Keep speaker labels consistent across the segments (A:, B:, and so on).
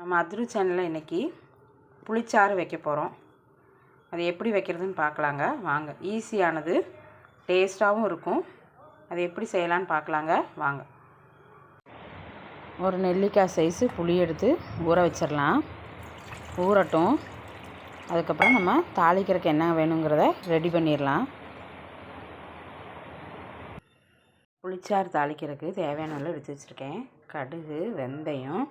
A: நம்ம அதிரு சேனலில் இன்றைக்கி புளிச்சாறு வைக்க போகிறோம் அது எப்படி வைக்கிறதுன்னு பார்க்கலாங்க. வாங்க. ஈஸியானது. டேஸ்ட்டாகவும் இருக்கும். அது எப்படி செய்யலான்னு பார்க்கலாங்க. வாங்க. ஒரு நெல்லிக்காய் சைஸு புளி எடுத்து ஊற வச்சிடலாம். ஊறட்டும். அதுக்கப்புறம் நம்ம தாளிக்கிறதுக்கு என்ன வேணுங்கிறத ரெடி பண்ணிடலாம். புளிச்சாறு தாளிக்கிறதுக்கு தேவையான அளவு எடுத்து வச்சுருக்கேன். கடுகு வெந்தயம்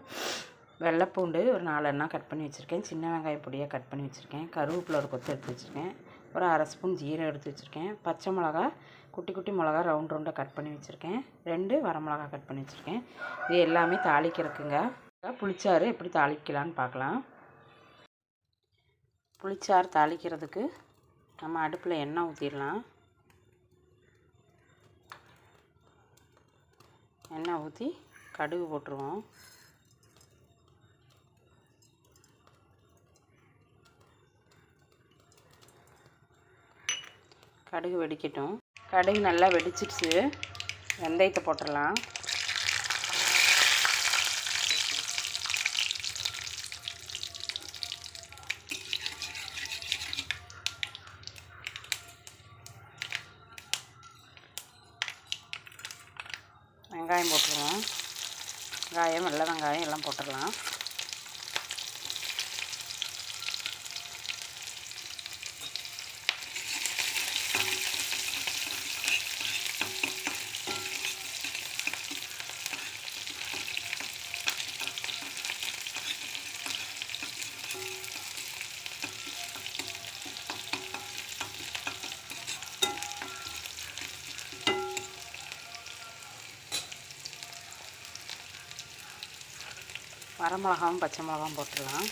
A: வெள்ளைப்பூண்டு ஒரு நாலு கட் பண்ணி வச்சுருக்கேன். சின்ன வெங்காயம் பொடியாக கட் பண்ணி வச்சுருக்கேன். கருவேப்பிலை ஒரு கொத்து எடுத்து வச்சுருக்கேன். ஒரு அரை ஸ்பூன் ஜீரகம் எடுத்து வச்சுருக்கேன். பச்சை மிளகா குட்டி குட்டி மிளகா ரவுண்ட் ரவுண்டாக கட் பண்ணி வச்சுருக்கேன். ரெண்டு வரமிளகா கட் பண்ணி வச்சுருக்கேன். இது எல்லாமே தாளிக்கிறதுக்குங்க. புளிச்சாறு எப்படி தாளிக்கலான்னு பார்க்கலாம். புளிச்சாறு தாளிக்கிறதுக்கு நம்ம அடுப்பில் எண்ணெய் ஊற்றிடலாம். எண்ணெய் ஊற்றி கடுகு போட்டுருவோம். கடுகு வெடிக்கட்டும். கடுகு நல்லா வெடிச்சிடுச்சு வெந்தயத்தை போட்டுடலாம். வெங்காயம் போட்டுருவோம். வெங்காயம் வெள்ளை வெங்காயம் எல்லாம் போட்டுடலாம். வரமிளகாவும் பச்சை மிளகாவும் போட்டுடலாம்.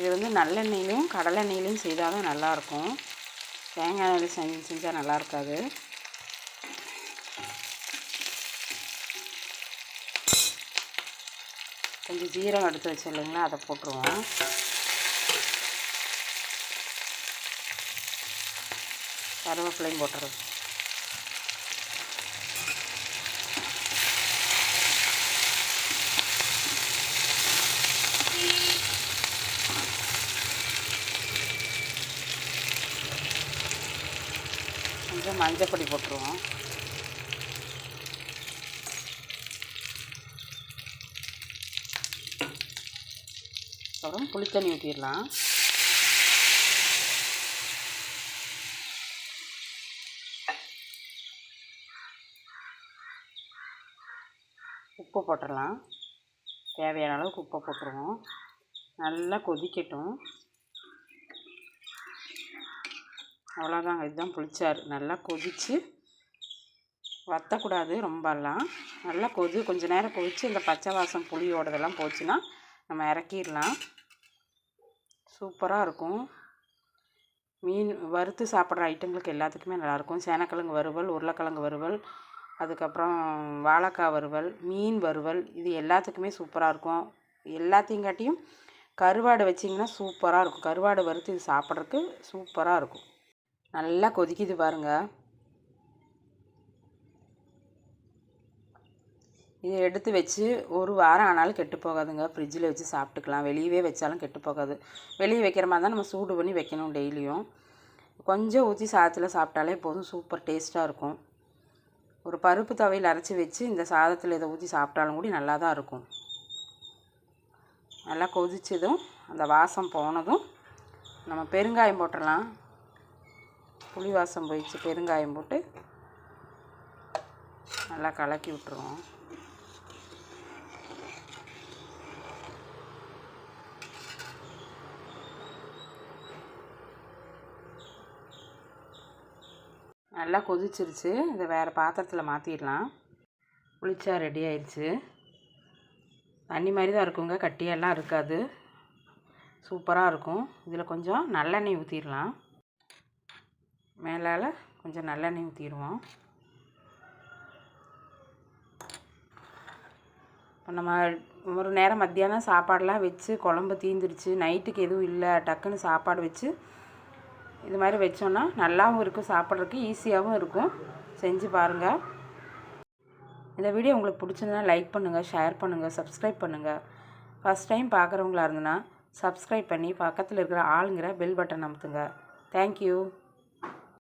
A: இது வந்து நல்லெண்ணெயிலையும் கடலெண்ணெயிலையும் செய்தால் தான் நல்லாயிருக்கும். தேங்காய் எண்ணெயில் செஞ்சு செஞ்சால் நல்லா இருக்காது கொஞ்சம் ஜீரகம் எடுத்து வச்சு இல்லைங்களா அதை போட்டுருவோம். கருவேப்பிலையும் போட்டுருவோம். கொஞ்சம் மஞ்சள் பொடி போட்டுருவோம். அப்புறம் புளித்தண்ணி ஊற்றிடலாம் உப்பு போட்டுடலாம். தேவையான அளவுக்கு உப்பை போட்டுருவோம். நல்லா கொதிக்கட்டும். அவ்வளோதாங்க இதுதான் புளிச்சாறு. நல்லா கொதித்து வற்றக்கூடாது ரொம்பலாம் நல்லா கொதி கொஞ்சம் நேரம் கொதித்து இந்த பச்சை வாசம் புளியோடதெல்லாம் போச்சுன்னா நம்ம இறக்கிடலாம். சூப்பராக இருக்கும். மீன் வறுத்து சாப்பிட்ற ஐட்டங்களுக்கு எல்லாத்துக்குமே நல்லாயிருக்கும் சேனக்கிழங்கு வறுவல் உருளைக்கிழங்கு வறுவல் அதுக்கப்புறம் வாழைக்காய் வறுவல் மீன் வறுவல் இது எல்லாத்துக்குமே சூப்பராக இருக்கும். எல்லாத்தையும் காட்டியும் கருவாடு வச்சிங்கன்னா சூப்பராக இருக்கும். கருவாடு வறுத்து இது சாப்பிட்றதுக்கு சூப்பராக இருக்கும். நல்லா கொதிக்குது பாருங்கள் இதை எடுத்து வச்சு ஒரு வாரம் ஆனாலும் கெட்டு போகாதுங்க. ஃப்ரிட்ஜில் வச்சு சாப்பிட்டுக்கலாம். வெளியவே வச்சாலும் கெட்டு போகாது. வெளியே வைக்கிற மாதிரி தான் நம்ம சூடு பண்ணி வைக்கணும் டெய்லியும். கொஞ்சம் ஊற்றி சாதத்தில் சாப்பிட்டாலே போதும். சூப்பர் டேஸ்ட்டாக இருக்கும். ஒரு பருப்பு தவையில் அரைச்சி வச்சு இந்த சாதத்தில் இதை ஊற்றி சாப்பிட்டாலும் கூட நல்லா தான் இருக்கும். நல்லா கொதிச்சதும் அந்த வாசம் போனதும் நம்ம பெருங்காயம் போட்டுடலாம். புளி வாசம் போயிடுச்சு. பெருங்காயம் போட்டு நல்லா கலக்கி விட்டுருவோம். நல்லா கொதிச்சிருச்சு. இதை வேறு பாத்திரத்தில் மாற்றிடலாம் புளிச்சா ரெடி ஆயிடுச்சு தண்ணி மாதிரி தான் இருக்குங்க. கட்டியெல்லாம் இருக்காது. சூப்பராக இருக்கும். இதில் கொஞ்சம் நல்லெண்ணெய் ஊற்றிடலாம் மேலால் கொஞ்சம் நல்லெண்ணெய் ஊற்றிடுவோம் இப்போ நம்ம ஒரு நேரம் மத்தியானம் சாப்பாடெலாம் வச்சு குழம்பு தீந்துருச்சு. நைட்டுக்கு எதுவும் இல்லை. டக்குன்னு சாப்பாடு வச்சு இது மாதிரி வச்சோன்னா நல்லாவும் இருக்கும் சாப்பிட்றதுக்கு ஈஸியாகவும் இருக்கும். செஞ்சு பாருங்கள் இந்த வீடியோ உங்களுக்கு பிடிச்சிருந்தா லைக் பண்ணுங்கள் ஷேர் பண்ணுங்கள் சப்ஸ்கிரைப் பண்ணுங்கள் ஃபஸ்ட் டைம் பார்க்குறவங்களா இருந்ததுன்னா சப்ஸ்கிரைப் பண்ணி பக்கத்தில் இருக்கிற ஆளுங்கிற பெல் பட்டன் அமுத்துங்க. தேங்க்யூ